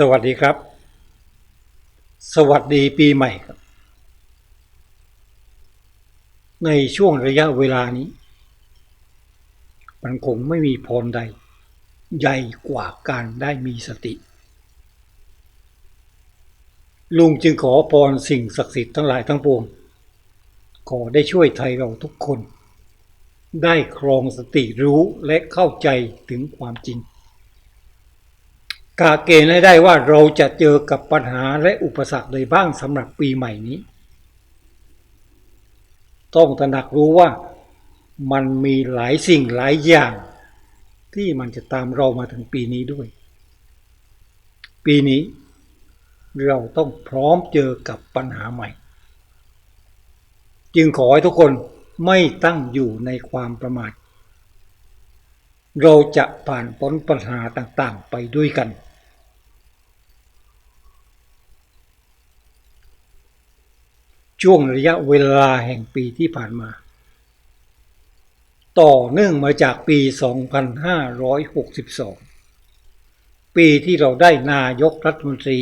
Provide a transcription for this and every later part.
สวัสดีครับ สวัสดีปีใหม่ครับ ในช่วงระยะเวลานี้ มันคงไม่มีพรใด ใหญ่กว่าการได้มีสติ ลุงจึงขอพรสิ่งศักดิ์สิทธิ์ทั้งหลายทั้งปวง ขอได้ช่วยไทยเราทุกคน ได้ครองสติรู้และเข้าใจถึงความจริง กาเกณฑ์ให้ได้ว่าเราจะเจอกับปัญหาและอุปสรรคใดบ้างสำหรับปีใหม่นี้ ต้องตระหนักรู้ว่ามันมีหลายสิ่งหลายอย่าง ที่มันจะตามเรามาถึงปีนี้ด้วย ปีนี้ เราต้องพร้อมเจอกับปัญหาใหม่ จึงขอให้ทุกคนไม่ตั้งอยู่ในความประมาทเราจะผ่านพ้นปัญหาต่างๆไปด้วยกัน ช่วงระยะเวลาแห่งปีที่ผ่านมา ต่อเนื่องมาจากปี 2562 ปีที่เราได้นายกรัฐมนตรี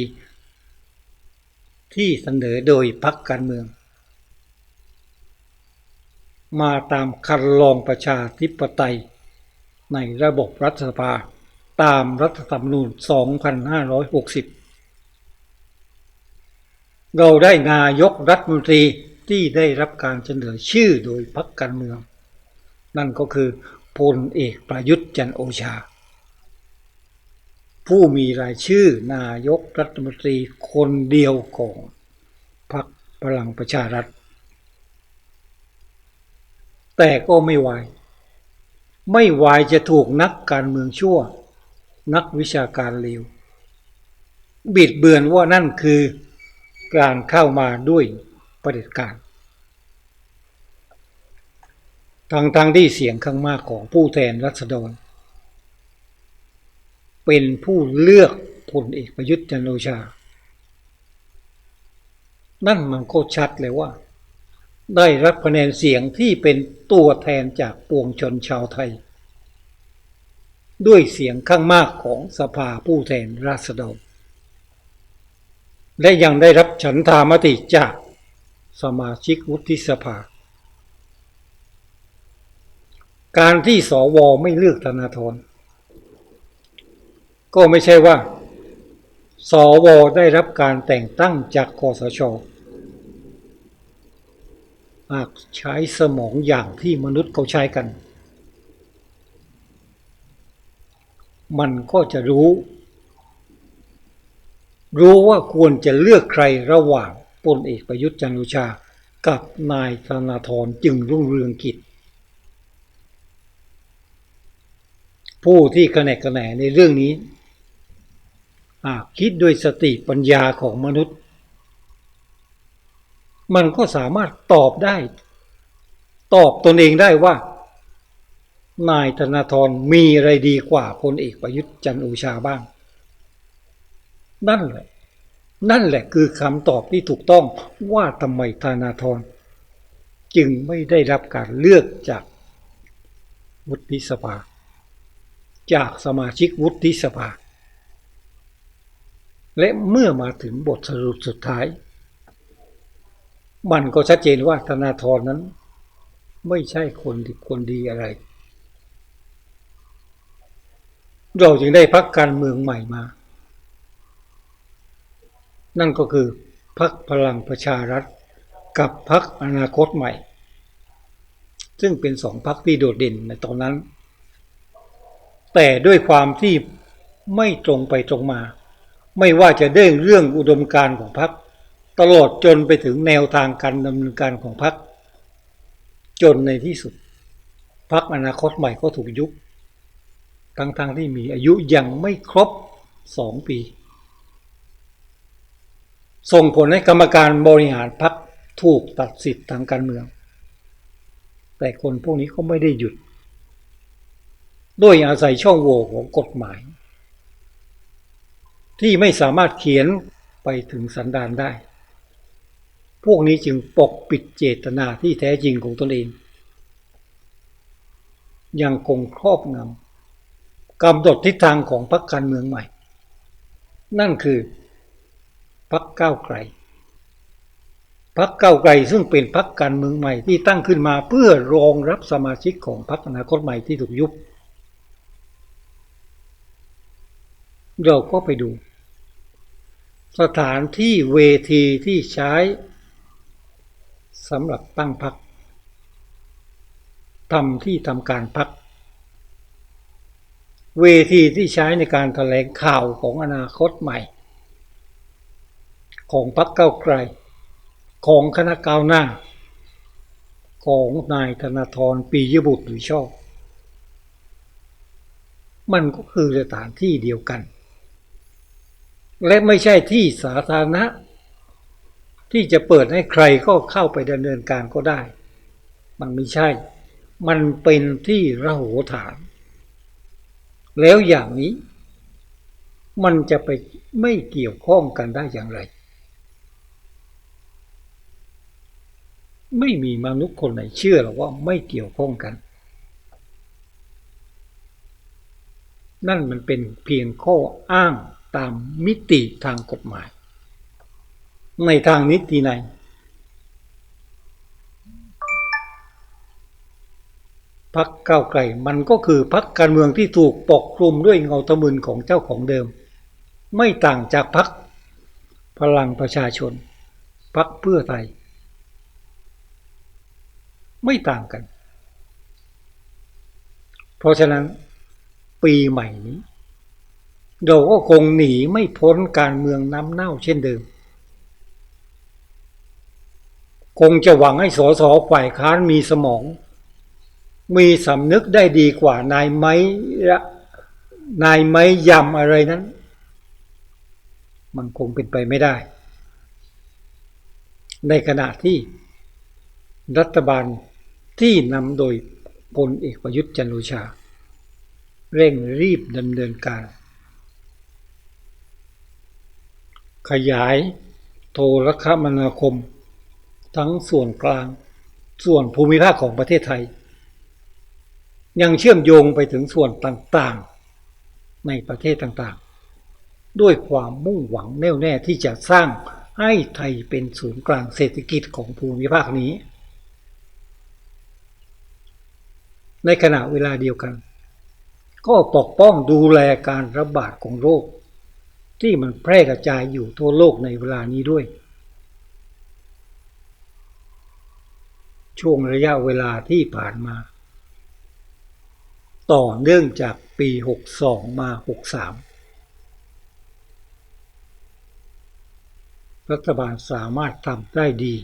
ที่เสนอโดยพรรคการเมือง มาตามคันลองประชาธิปไตย ในระบบรัฐสภาตามรัฐธรรมนูญ 2560 เราได้นายกรัฐมนตรีที่ได้รับการเสนอชื่อโดยพรรคการเมือง นั่นก็คือพลเอกประยุทธ์จันโอชา ผู้มีรายชื่อนายกรัฐมนตรีคนเดียวของพรรคพลังประชารัฐ แต่ก็ไม่วายไม่วายจะถูกนักการเมืองชั่ว นักวิชาการเลวบิดเบือนว่านั่นคือ การเข้ามาด้วยประเด็จการทางทางที่เสียงข้างมากของผู้แทนรัษฎร เป็นผู้เลือกพลเอกประยุทธ์จันโอชา นั่นมันก็ชัดเลยว่า ได้รับคะแนนเสียงที่เป็นตัวแทนจากปวงชนชาวไทย ด้วยเสียงข้างมากของสภาผู้แทนราษฎร และยังได้รับฉันทามติจากสมาชิกวุฒิสภา การที่สวไม่เลือกธนาธรก็ไม่ใช่ว่า สวได้รับการแต่งตั้งจากคอสชหากใช้สมองอย่างที่มนุษย์เขาใช้กัน มันก็จะรู้ รู้ว่าควรจะเลือกใครระหว่างพลเอกประยุทธ์จันทร์โอชา กับนายธนาธรจึงรุ่งเรืองกิจ ผู้ที่กระแนกกระแหนในเรื่องนี้คิดด้วยสติปัญญาของมนุษย์ มันก็สามารถตอบได้ ตอบตนเองได้ว่า นายธนาธรมีอะไรดีกว่าพลเอกประยุทธ์จันทร์โอชาบ้าง นั่นแหละ นั่นแหละคือคำตอบที่ถูกต้องว่าทำไมธนาธรจึงไม่ได้รับการเลือกจากวุฒิสภา จากสมาชิกวุฒิสภา และเมื่อมาถึงบทสรุปสุดท้าย มันก็ชัดเจนว่าธนาธรนั้น ไม่ใช่คนดีคนดีอะไร เราจึงได้พักการเมืองใหม่มา นั่นก็คือพักพลังประชารัฐ กับพักอนาคตใหม่ ซึ่งเป็นสองพักที่โดดเด่นในตอนนั้น แต่ด้วยความที่ไม่ตรงไปตรงมา ไม่ว่าจะเด้งเรื่องอุดมการณ์ของพรรคตลอดจนไปถึงแนวทางการดำเนินการของพรรคจนในที่สุดพรรคอนาคตใหม่ก็ถูกยุบทั้งๆทที่มีอายุยังไม่ครบสองปี ส่งผลให้กรรมการบริหารพรรคถูกตัดสิทธิ์ทางการเมือง แต่คนพวกนี้ก็ไม่ได้หยุด ด้วยอาศัยช่องโหว่ของกฎหมาย ที่ไม่สามารถเขียนไปถึงสันดานได้ พวกนี้จึงปกปิดเจตนาที่แท้จริงของตนเอง ยังคงครอบงำกำหนดทิศทางของพรรคการเมืองใหม่ นั่นคือ พักก้าวไกลพักเก้าวไกลซึ่งเป็นพักการเมืองใหม่ที่ตั้งขึ้นมาเพื่อรองรับสมาชิกของพักอนาคตใหม่ที่ถูกยุบ เราก็ไปดู สถานที่เวทีที่ใช้สำหรับตั้งพักทำที่ทำการพัก เวทีที่ใช้ในการแถลงข่าวของอนาคตใหม่ ของพักเก้าไกล ของคณะก้าวหน้า ของนายธนาธรปียบุตรหรือชอบ มันก็คือสถานที่เดียวกัน และไม่ใช่ที่สาธารณะ ที่จะเปิดให้ใครก็เข้าไปดำเนินการก็ได้ มันไม่ใช่ มันเป็นที่ระโหฐาน แล้วอย่างนี้มันจะไปไม่เกี่ยวข้องกันได้อย่างไร ไม่มีมนุษย์คนไหนเชื่อหรอกว่าไม่เกี่ยวข้องกัน นั่นมันเป็นเพียงข้ออ้างตามมิติทางกฎหมาย ในทางนิติในพักเก้าไกลมันก็คือพักการเมืองที่ถูกปกคลุมด้วยเงาตะมึนของเจ้าของเดิม ไม่ต่างจากพักพลังประชาชนพักเพื่อไทย ไม่ต่างกัน เพราะฉะนั้นปีใหม่นี้ เราก็คงหนีไม่พ้นการเมืองน้ำเน่าเช่นเดิม คงจะหวังให้สสฝ่ายค้านมีสมอง มีสำนึกได้ดีกว่านายไม้นายไม้ยำอะไรนั้น มันคงเป็นไปไม่ได้ ในขณะที่รัฐบาล ที่นำโดยพลเอกประยุทธ์จันโอชา เร่งรีบดำเนินการ ขยายโทรคมนาคม ทั้งส่วนกลาง ส่วนภูมิภาคของประเทศไทย ยังเชื่อมโยงไปถึงส่วนต่างๆ ในประเทศต่างๆ ด้วยความมุ่งหวังแน่วแน่ที่จะสร้างให้ไทยเป็นศูนย์กลางเศรษฐกิจของภูมิภาคนี้ ในขณะเวลาเดียวกัน ก็ปกป้องดูแลการระบาดของโรค ที่มันแพร่กระจายอยู่ทั่วโลกในเวลานี้ด้วย ช่วงระยะเวลาที่ผ่านมา ต่อเนื่องจากปี 62 มา 63 รัฐบาลสามารถทำได้ดี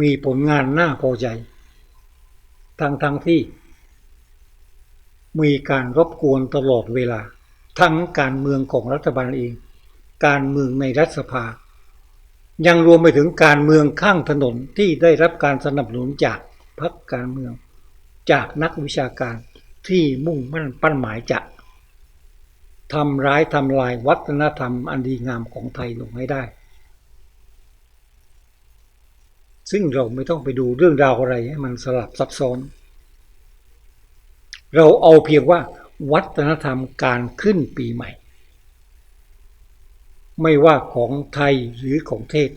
มีผลงานน่าพอใจ ทั้งทั้งที่ มีการรบกวนตลอดเวลา ทั้งการเมืองของรัฐบาลเอง การเมืองในรัฐสภา ยังรวมไปถึงการเมืองข้างถนนที่ได้รับการสนับสนุนจากพรรคการเมือง จากนักวิชาการที่มุ่งมั่นปั้นหมายจะทำร้ายทำลายวัฒนธรรมอันดีงามของไทยลงให้ได้ ซึ่งเราไม่ต้องไปดูเรื่องราวอะไรให้มันสลับซับซ้อน เราเอาเพียงว่าวัฒนธรรมการขึ้นปีใหม่ ไม่ว่าของไทยหรือของเทศ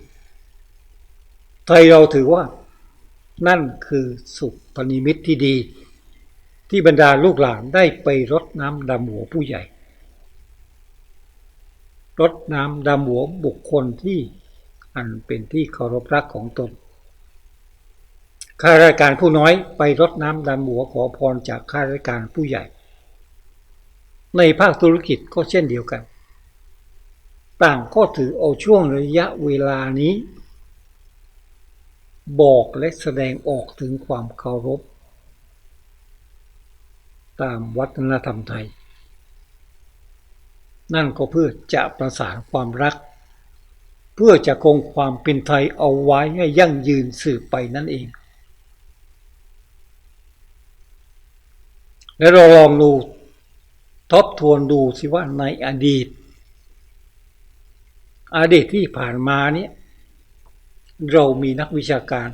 ไทยเราถือว่า นั่นคือสุพนิมิตที่ดี ที่บรรดาลูกหลานได้ไปรดน้ำดำหัวผู้ใหญ่รดน้ำดำหัวบุคคลที่อันเป็นที่เคารพรักของตน ข้าราชการผู้น้อยไปรดน้ำดำหัวขอพรจากข้าราชการผู้ใหญ่ ในภาคธุรกิจก็เช่นเดียวกัน ต่างก็ถือเอาช่วงระยะเวลานี้ บอกและแสดงออกถึงความเคารพ ตามวัฒนธรรมไทย นั่นก็เพื่อจะประสานความรัก เพื่อจะคงความเป็นไทยเอาไว้ให้ยั่งยืนสืบไปนั่นเอง แล้วเราลองดูทบทวนดูสิว่าในอดีต อดีตที่ผ่านมาเนี่ย เรามีนักวิชาการ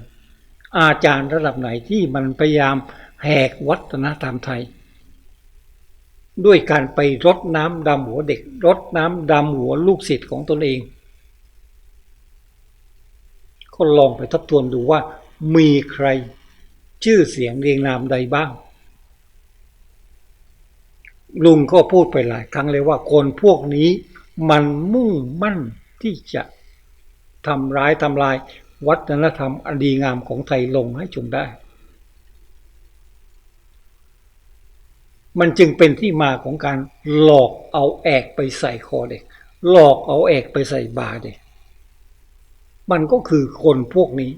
อาจารย์ระดับไหนที่มันพยายามแหกวัฒนธรรมไทย ด้วยการไปรดน้ำดำหัวเด็กรดน้ำดำหัวลูกศิษย์ของตนเอง ก็ลองไปทบทวนดูว่ามีใครชื่อเสียงเรียงนามใดบ้าง ลุงก็พูดไปหลายครั้งเลยว่าคนพวกนี้มันมุ่งมั่นที่จะทำร้ายทำลายวัฒนธรรมอันดีงามของไทยลงให้จงได้ มันจึงเป็นที่มาของการหลอกเอาแอกไปใส่คอเด็ก หลอกเอาแอกไปใส่บาเด็ก มันก็คือคนพวกนี้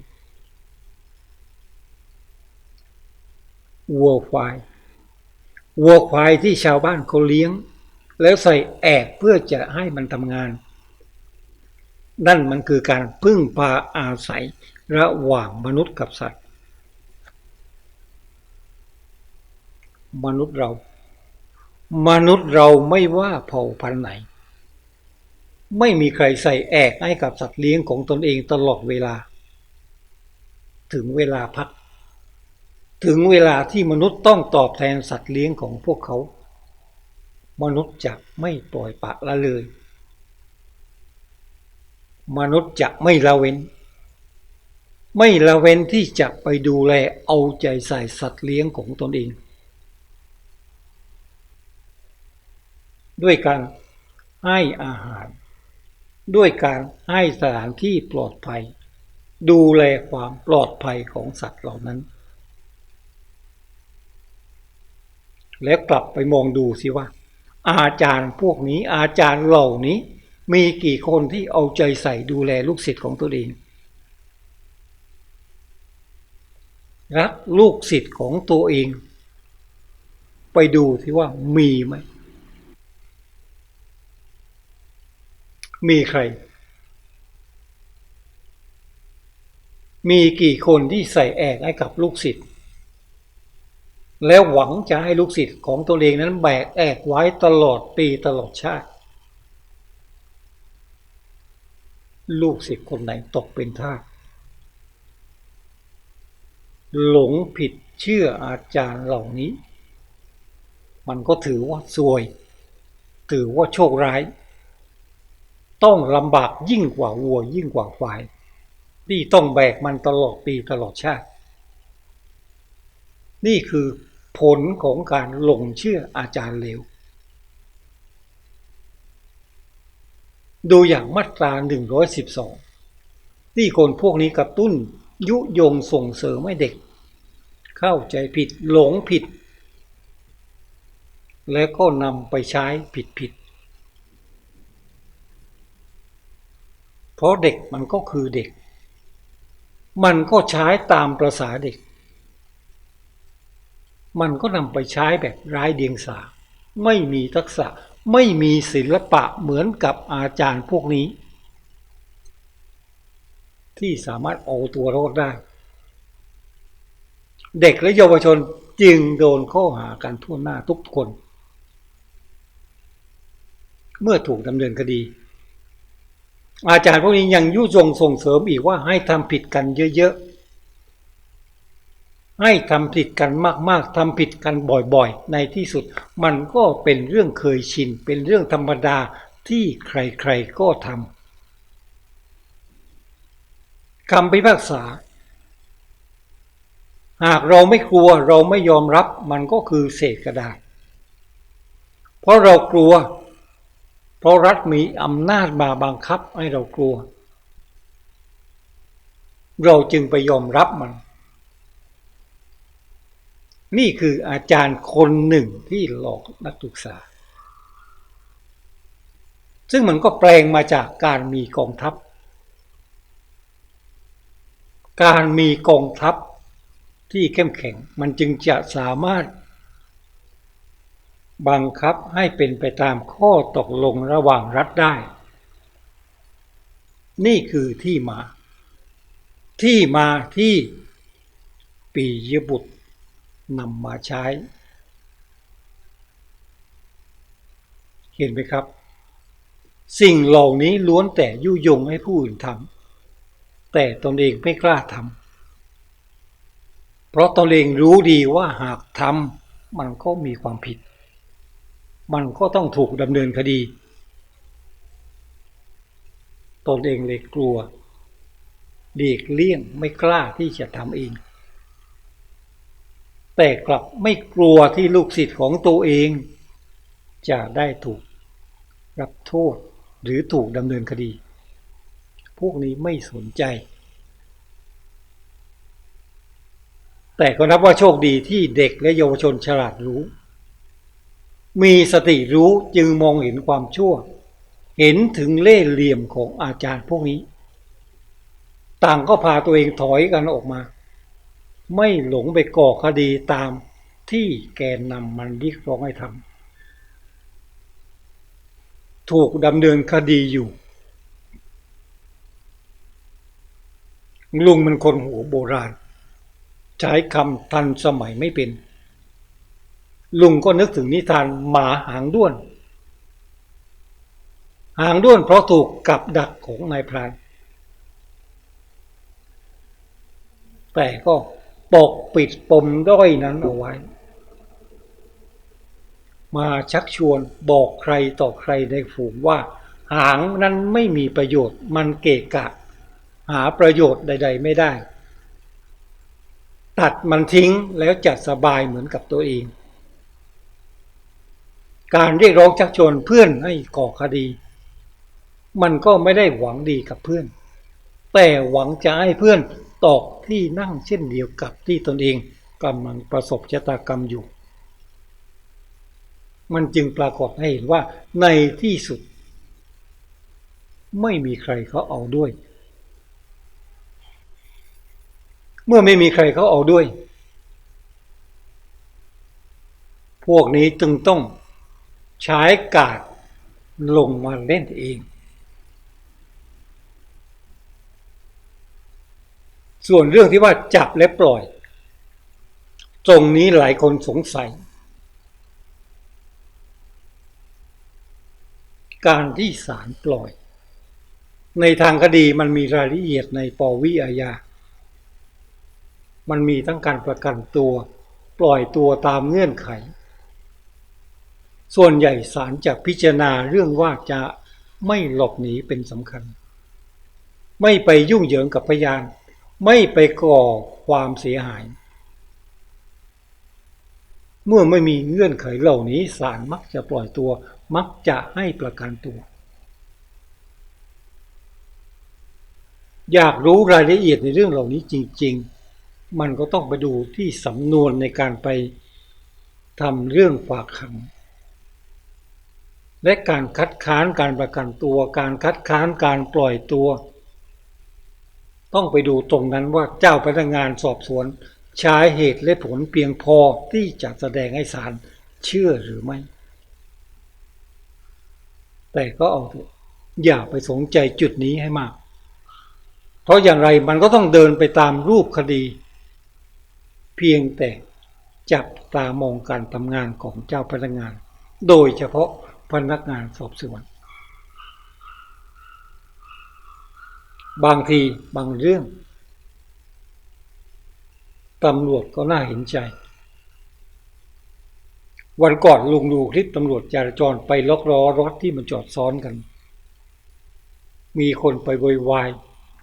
วัวควาย วัวควายที่ชาวบ้านเขาเลี้ยง แล้วใส่แอกเพื่อจะให้มันทำงาน นั่นมันคือการพึ่งพาอาศัยระหว่างมนุษย์กับสัตว์ มนุษย์เรา มนุษย์เราไม่ว่าเผ่าพันธุ์ไหน ไม่มีใครใส่แอกให้กับสัตว์เลี้ยงของตนเองตลอดเวลา ถึงเวลาพัก ถึงเวลาที่มนุษย์ต้องตอบแทนสัตว์เลี้ยงของพวกเขา มนุษย์จะไม่ปล่อยปะละเลย มนุษย์จะไม่ละเว้น ไม่ละเว้นที่จะไปดูแลเอาใจใส่สัตว์เลี้ยงของตนเอง ด้วยการให้อาหาร ด้วยการให้สถานที่ปลอดภัย ดูแลความปลอดภัยของสัตว์เหล่านั้น แล้วกลับไปมองดูสิว่า อาจารย์พวกนี้อาจารย์เหล่านี้ มีกี่คนที่เอาใจใส่ดูแลลูกศิษย์ของตัวเอง รักลูกศิษย์ของตัวเอง ไปดูที่ว่ามีไหมมีใคร มีกี่คนที่ใส่แอกให้กับลูกศิษย์ แล้วหวังจะให้ลูกศิษย์ของตัวเองนั้นแบกแอกไว้ตลอดปีตลอดชาติ ลูกศิษย์คนไหนตกเป็นทาสหลงผิดเชื่ออาจารย์เหล่านี้ มันก็ถือว่าซวย ถือว่าโชคร้าย ต้องลำบากยิ่งกว่าวัวยิ่งกว่าควาย ที่ต้องแบกมันตลอดปีตลอดชาติ นี่คือ ผลของการหลงเชื่ออาจารย์เลว ดูอย่างมาตรา 112 ที่คนพวกนี้กระตุ้นยุยงส่งเสริมให้เด็ก เข้าใจผิดหลงผิด และก็นำไปใช้ผิดผิด เพราะเด็กมันก็คือเด็ก มันก็ใช้ตามประษาเด็ก มันก็นำไปใช้แบบร้ายเดียงสา ไม่มีทักษะไม่มีศิลปะเหมือนกับอาจารย์พวกนี้ ที่สามารถเอาตัวรอดได้ เด็กและเยาวชนจึงโดนข้อหากันทั่วหน้าทุกคน เมื่อถูกดำเนินคดี อาจารย์พวกนี้ยังยุยงส่งเสริมอีกว่าให้ทำผิดกันเยอะๆ ให้ทำผิดกันมากๆทำผิดกันบ่อยๆ ในที่สุด มันก็เป็นเรื่องเคยชิน เป็นเรื่องธรรมดาที่ใครๆก็ทำคำพิพากษา หากเราไม่กลัวเราไม่ยอมรับมันก็คือเศษกระดาษ เพราะเรากลัว เพราะรัฐมีอำนาจมาบังคับให้เรากลัว เราจึงไปยอมรับมัน นี่คืออาจารย์คนหนึ่งที่หลอกนักศึกษา ซึ่งมันก็แปลงมาจากการมีกองทัพ การมีกองทัพที่เข้มแข็งมันจึงจะสามารถ บังคับให้เป็นไปตามข้อตกลงระหว่างรัฐได้ นี่คือที่มา ที่มาที่ปียบุตร นำมาใช้ เห็นไหมครับ สิ่งเหล่านี้ล้วนแต่ยุยงให้ผู้อื่นทำแต่ตนเองไม่กล้าทำเพราะตนเองรู้ดีว่าหากทำมันก็มีความผิด มันก็ต้องถูกดำเนินคดี ตนเองเลยกลัวเด็กเลี่ยงไม่กล้าที่จะทำเอง แต่กลับไม่กลัวที่ลูกศิษย์ของตัวเอง จะได้ถูกรับโทษหรือถูกดำเนินคดี พวกนี้ไม่สนใจ แต่ก็นับว่าโชคดีที่เด็กและเยาวชนฉลาดรู้ มีสติรู้จึงมองเห็นความชั่ว เห็นถึงเล่ห์เหลี่ยมของอาจารย์พวกนี้ ต่างก็พาตัวเองถอยกันออกมา ไม่หลงไปก่อคดีตามที่แกนนำมันเรียกร้องให้ทำถูกดำเนินคดีอยู่ ลุงมันคนหัวโบราณ ใช้คำทันสมัยไม่เป็น ลุงก็นึกถึงนิทานหมาหางด้วน หางด้วนเพราะถูกกับดักของนายพราน แต่ก็ ปกปิดปมด้อยนั้นเอาไว้ มาชักชวนบอกใครต่อใครในฝูงว่า หางนั้นไม่มีประโยชน์มันเกะกะ หาประโยชน์ใด ๆ ไม่ได้ ตัดมันทิ้งแล้วจัดสบายเหมือนกับตัวเอง การเรียกร้องชักชวนเพื่อนให้ก่อคดี มันก็ไม่ได้หวังดีกับเพื่อน แต่หวังจะให้เพื่อน ตอกที่นั่งเช่นเดียวกับที่ตนเองกำลังประสบชะตากรรมอยู่ มันจึงปรากฏให้เห็นว่าในที่สุด ไม่มีใครเขาเอาด้วย เมื่อไม่มีใครเขาเอาด้วย พวกนี้จึงต้องใช้กาดลงมาเล่นเอง ส่วนเรื่องที่ว่าจับและปล่อย ตรงนี้หลายคนสงสัย การที่ศาลปล่อย ในทางคดีมันมีรายละเอียดในปวิอาญา มันมีทั้งการประกันตัว ปล่อยตัวตามเงื่อนไข ส่วนใหญ่ศาลจะพิจารณาเรื่องว่าจะไม่หลบหนีเป็นสำคัญ ไม่ไปยุ่งเหยิงกับพยาน ไม่ไปก่อความเสียหาย เมื่อไม่มีเงื่อนไขเหล่านี้ศาลมักจะปล่อยตัว มักจะให้ประกันตัว อยากรู้รายละเอียดในเรื่องเหล่านี้จริง ๆ มันก็ต้องไปดูที่สำนวนในการไปทำเรื่องฝากขังและการคัดค้านการประกันตัว การคัดค้านการปล่อยตัว ต้องไปดูตรงนั้นว่าเจ้าพนักงานสอบสวน ใช้เหตุและผลเพียงพอที่จะแสดงให้ศาลเชื่อหรือไม่ แต่ก็เอาเถอะอย่าไปสนใจจุดนี้ให้มาก เพราะอย่างไรมันก็ต้องเดินไปตามรูปคดี เพียงแต่จับตามองการทำงานของเจ้าพนักงาน โดยเฉพาะพนักงานสอบสวน บางทีบางเรื่องตำรวจก็น่าเห็นใจ วันก่อนลุงดูคลิปตำรวจจราจรไปล็อกล้อรถที่มันจอดซ้อนกัน มีคนไปโวยวาย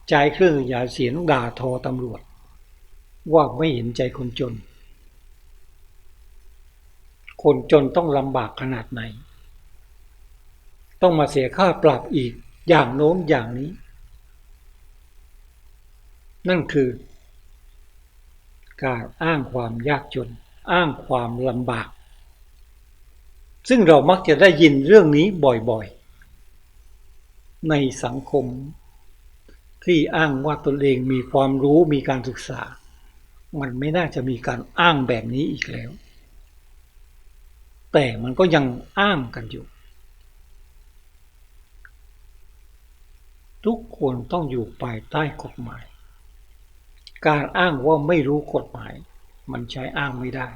ใช้เครื่องขยาเสียงด่าทอตำรวจ ว่าไม่เห็นใจคนจน คนจนต้องลำบากขนาดไหน ต้องมาเสียค่าปรับอีกอย่างโน้นอย่างนี้ นั่นคือการอ้างความยากจน อ้างความลำบาก ซึ่งเรามักจะได้ยินเรื่องนี้บ่อยๆ ในสังคมที่อ้างว่าตนเองมีความรู้มีการศึกษา มันไม่น่าจะมีการอ้างแบบนี้อีกแล้ว แต่มันก็ยังอ้างกันอยู่ ทุกคนต้องอยู่ภายใต้กฎหมาย การอ้างว่าไม่รู้กฎหมาย มันใช้อ้างไม่ได้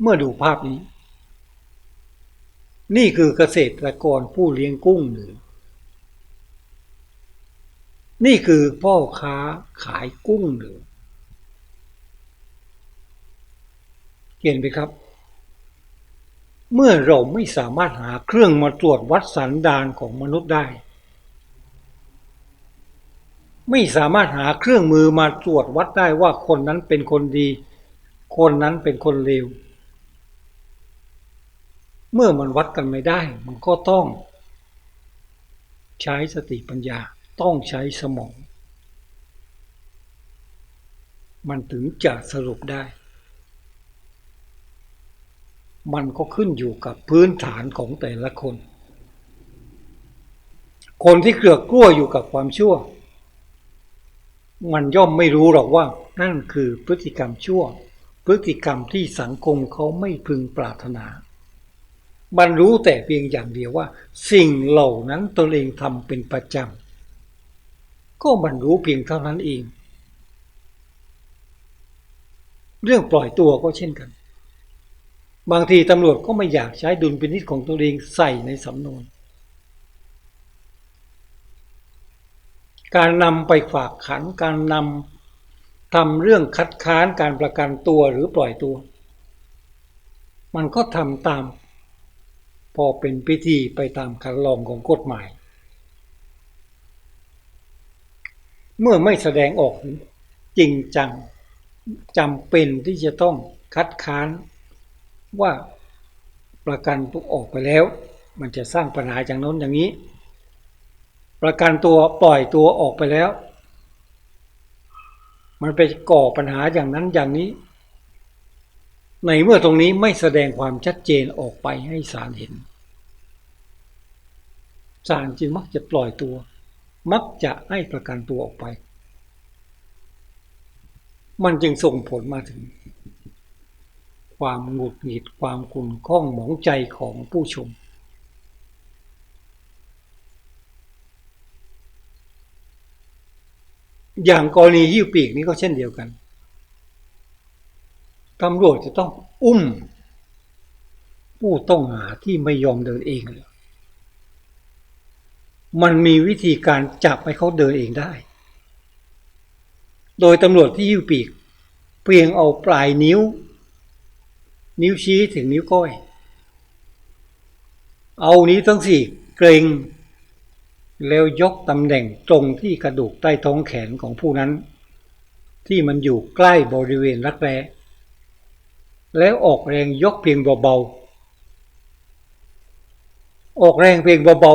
เมื่อดูภาพนี้ นี่คือเกษตรกรผู้เลี้ยงกุ้งหรือ นี่คือพ่อค้าขายกุ้งหรือเหเห็นไหมครับ เมื่อเราไม่สามารถหาเครื่องมาตรวจวัดสันดานของมนุษย์ได้ ไม่สามารถหาเครื่องมือมาตรวจวัดได้ว่าคนนั้นเป็นคนดี คนนั้นเป็นคนเลว เมื่อมันวัดกันไม่ได้ มันก็ต้อง ใช้สติปัญญาต้องใช้สมอง มันถึงจะสรุปได้ มันก็ขึ้นอยู่กับพื้นฐานของแต่ละคน คนที่เกลือกกลั้วอยู่กับความชั่ว มันย่อมไม่รู้หรอกว่า นั่นคือพฤติกรรมชั่ว พฤติกรรมที่สังคมเขาไม่พึงปรารถนา มันรู้แต่เพียงอย่างเดียวว่า สิ่งเหล่านั้นตนเองทำเป็นประจำก็มันรู้เพียงเท่านั้นเอง เรื่องปล่อยตัวก็เช่นกัน บางทีตำรวจก็ไม่อยากใช้ดุลพินิจของตัวเองใส่ในสำนวน การนำไปฝากขังการนำทำเรื่องคัดค้านการประกันตัวหรือปล่อยตัว มันก็ทำตาม พอเป็นพิธีไปตามคันลองของกฎหมาย เมื่อไม่แสดงออกจริงจังจำเป็นที่จะต้องคัดค้านว่าประกันตัวออกไปแล้ว มันจะสร้างปัญหาอย่างน้นอย่างนี้ ประกันตัวปล่อยตัวออกไปแล้ว มันไปก่อปัญหาอย่างนั้นอย่างนี้ ในเมื่อตรงนี้ไม่แสดงความชัดเจนออกไปให้ศาลเห็นศาลจึงมักจะปล่อยตัว มักจะให้ประกันตัวออกไป มันจึงส่งผลมาถึง ความหงุดหงิดความขุ่นข้องหมองใจของผู้ชม อย่างกรณีหิ้วปีกนี้ก็เช่นเดียวกันตำรวจจะต้องอุ้ม ผู้ต้องหาที่ไม่ยอมเดินเองเลยมันมีวิธีการจับให้เขาเดินเองได้ โดยตำรวจที่หิ้วปีก เพียงเอาปลายนิ้ว นิ้วชี้ถึงนิ้วก้อย เอานี้ทั้งสี่เกรง แล้วยกตำแหน่งตรงที่กระดูกใต้ท้องแขนของผู้นั้น ที่มันอยู่ใกล้บริเวณรักแร้แล้วออกแรงยกเพียงเบาๆ ออกแรงเพียงเบา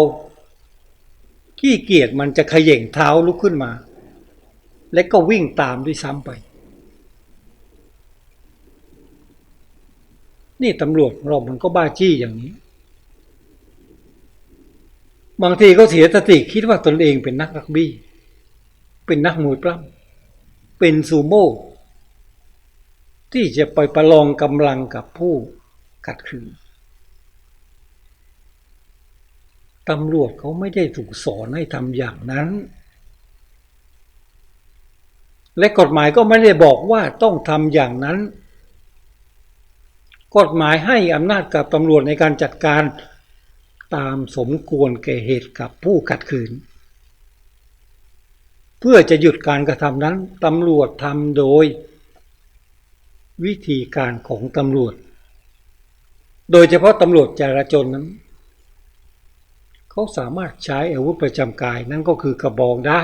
ๆ ขี้เกียจมันจะขย่งเท้าลุกขึ้นมา และก็วิ่งตามด้วยซ้ำไป นี่ตำรวจเรามันก็บ้าจี้อย่างนี้ บางทีก็เสียสติคิดว่าตนเองเป็นนักรักบี้ เป็นนักมวยปล้ำเป็นซูโม่ที่จะไปประลองกำลังกับผู้ขัดขืนตำรวจเขาไม่ได้ถูกสอนให้ทำอย่างนั้น และกฎหมายก็ไม่ได้บอกว่าต้องทำอย่างนั้น กฎหมายให้อำนาจกับตำรวจในการจัดการ ตามสมควรแก่เหตุกับผู้ขัดขืน เพื่อจะหยุดการกระทำนั้นตำรวจทำโดย วิธีการของตำรวจ โดยเฉพาะตำรวจจราจรนั้น เขาสามารถใช้อาวุธประจำกายนั่นก็คือกระบองได้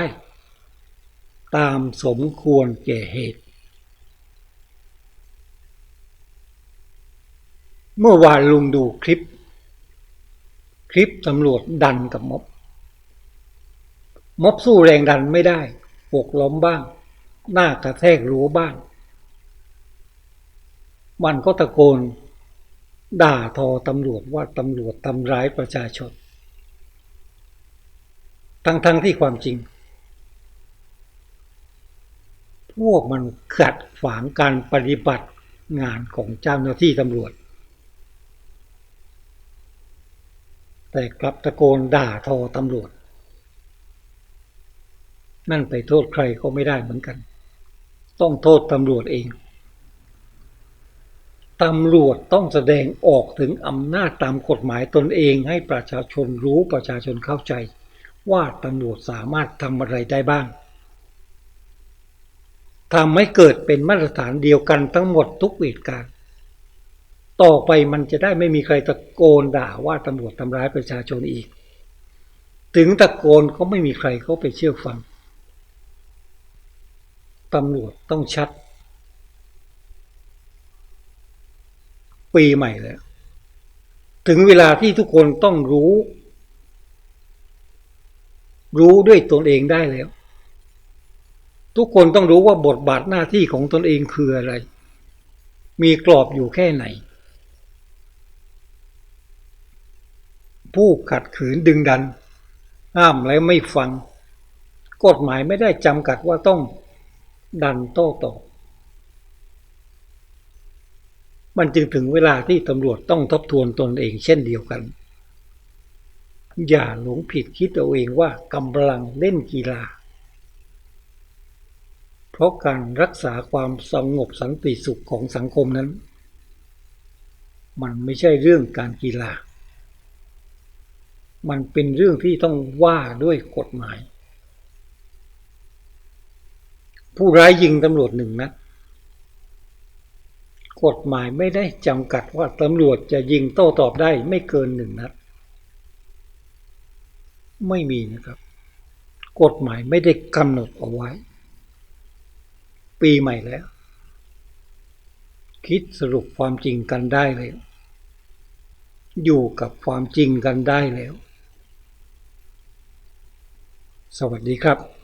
ตามสมควรแก่เหตุเมื่อวานลุงดูคลิป คลิปตำรวจดันกับม็อบ ม็อบสู้แรงดันไม่ได้ปกล้มบ้าง หน้ากระแทกรั้วบ้าง มันก็ตะโกน ด่าทอตำรวจว่าตำรวจทำร้ายประชาชน ทั้งๆทที่ความจริง พวกมันขัดขวางการปฏิบัติงานของเจ้าหน้าที่ตำรวจ แต่กลับตะโกนด่าทอตำรวจ นั่นไปโทษใครก็ไม่ได้เหมือนกัน ต้องโทษตำรวจเองตำรวจต้องแสดงออกถึงอำนาจตามกฎหมายตนเองให้ประชาชนรู้ประชาชนเข้าใจ ว่าตำรวจสามารถทำอะไรได้บ้างทำให้เกิดเป็นมาตรฐานเดียวกันทั้งหมดทุกเหตุการณ์ ต่อไปมันจะได้ไม่มีใครตะโกนด่าว่าตำรวจทำร้ายประชาชนอีก ถึงตะโกนก็ไม่มีใครเขาไปเชื่อฟังตำรวจต้องชัด ปีใหม่แล้ว ถึงเวลาที่ทุกคนต้องรู้ รู้ด้วยตนเองได้แล้ว ทุกคนต้องรู้ว่าบทบาทหน้าที่ของตนเองคืออะไร มีกรอบอยู่แค่ไหน ผู้ขัดขืนดึงดัน ห้ามแล้วไม่ฟัง กฎหมายไม่ได้จำกัดว่าต้องดันโต้ตอบมันจึงถึงเวลาที่ตำรวจต้องทบทวนตนเองเช่นเดียวกัน อย่าหลงผิดคิดเอาเองว่ากำลังเล่นกีฬา เพราะการรักษาความสงบสันติสุขของสังคมนั้น มันไม่ใช่เรื่องการกีฬา มันเป็นเรื่องที่ต้องว่าด้วยกฎหมาย ผู้ร้ายยิงตำรวจหนึ่งนัดกฎหมายไม่ได้จำกัดว่าตำรวจจะยิงโต้ตอบได้ไม่เกินหนึ่งนัด ไม่มีนะครับ กฎหมายไม่ได้กำหนดเอาไว้ ปีใหม่แล้ว คิดสรุปความจริงกันได้แล้วอยู่กับความจริงกันได้แล้ว สวัสดีครับ